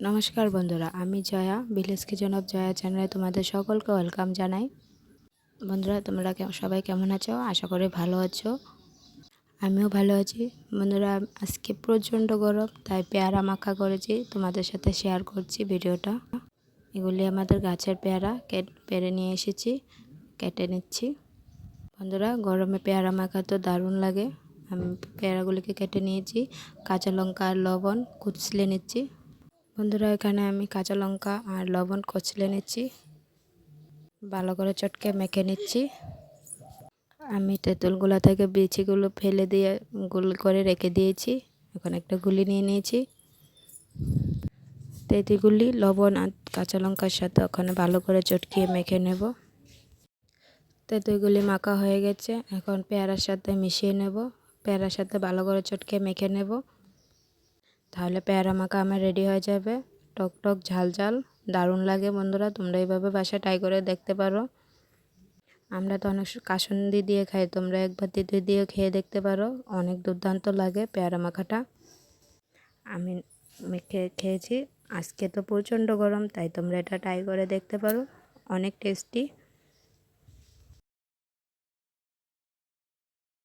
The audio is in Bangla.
নমস্কার বন্ধুরা, আমি Jaya, village kitchen of Jaya চ্যানেলে তোমাদের সকলকে ওয়েলকাম জানাই। বন্ধুরা, তোমরা সবাই কেমন আছো? আশা করি ভালো আছো। আমিও ভালো আছি। বন্ধুরা, আজকে প্রচণ্ড গরম, তাই পেয়ারা মাখা করেছি। তোমাদের সাথে শেয়ার করছি ভিডিওটা। এগুলি আমাদের গাছের পেয়ারা পেরে নিয়ে এসেছি, কেটে নিচ্ছি। বন্ধুরা, গরমে পেয়ারা মাখা তো দারুণ লাগে। আমি পেয়ারাগুলিকে কেটে নিয়েছি। কাঁচা লঙ্কা আর লবণ কুচলে নিচ্ছি। বন্ধুরা, এখানে আমি কাঁচা লঙ্কা আর লবণ কচলে নিচ্ছি। ভালো করে চটকে মেখে নিচ্ছি। আমি তেঁতুলগুলো থেকে বিচিগুলো ফেলে দিয়ে গুল করে রেখে দিয়েছি। এখন একটা গুলি নিয়ে নিয়েছি। তেঁতুলগুলি, লবণ আর কাঁচা লঙ্কার সাথে ওখানে ভালো করে চটকিয়ে মেখে নেব। তেঁতুলগুলি মাখা হয়ে গেছে। এখন পেয়ারার সাথে মিশিয়ে নেব। পেয়ারার সাথে ভালো করে চটকে মেখে নেব। তাহলে পেয়ারা মাখা আমার রেডি হয়ে যাবে। টক টক, ঝাল ঝাল, দারুণ লাগে বন্ধুরা, তোমরা এইভাবে বাসায় ট্রাই করে দেখতে পারো। আমরা তো অনেক কাসুন্দি দিয়ে খাই, তোমরা একবার দিদি দিয়ে খেয়ে দেখতে পারো, অনেক দুর্দান্ত লাগে পেয়ারা মাখাটা। আমি খেয়েছি, আজকে তো প্রচণ্ড গরম, তাই তোমরা এটা ট্রাই করে দেখতে পারো, অনেক টেস্টি